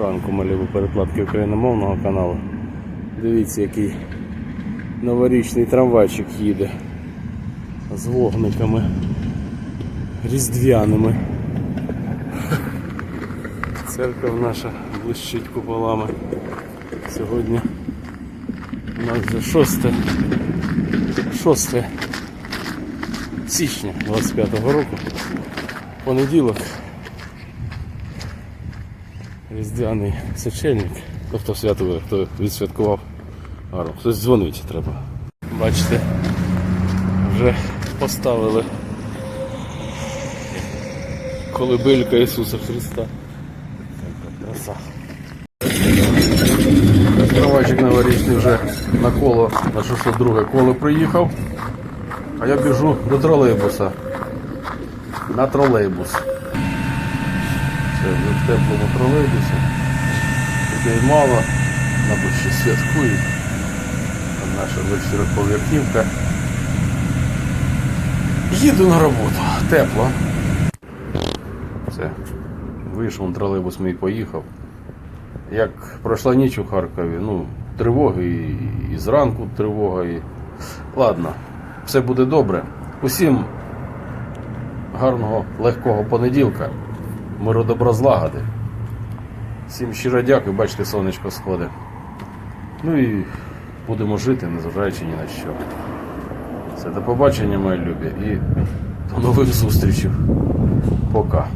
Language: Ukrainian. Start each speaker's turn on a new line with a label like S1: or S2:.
S1: Ранку малюю перекладки україномовного каналу. Дивіться, який новорічний трамвайчик їде з вогниками різдвяними. Церква наша блищить куполами. Сьогодні у нас вже 6, 6 січня 25-го року. Понеділок. Різдвяний сочельник. Ну, хто святує, хто відсвяткував. Гарно. Хтось дзвонить треба. Бачите, вже поставили колибелька Ісуса Христа. Краса. Трамвайчик новорічний вже на коло, на 602 коло приїхав. А я біжу до тролейбуса. На тролейбус. В теплому тролейбусі. Людей мало, мабуть, ще святкують. Там наша чотириповерхівка. Їду на роботу. Тепло. Все. Вийшов тролейбус мій поїхав. Як пройшла ніч у Харкові, ну, тривоги і, і зранку тривога. І... Ладно, все буде добре. Усім гарного, легкого понеділка. Миру добро злагоди. Всім щиро дякую, бачите, сонечко сходить. Ну і будемо жити, незважаючи ні на що. Все, до побачення, мої любі, і до нових зустрічей. Пока.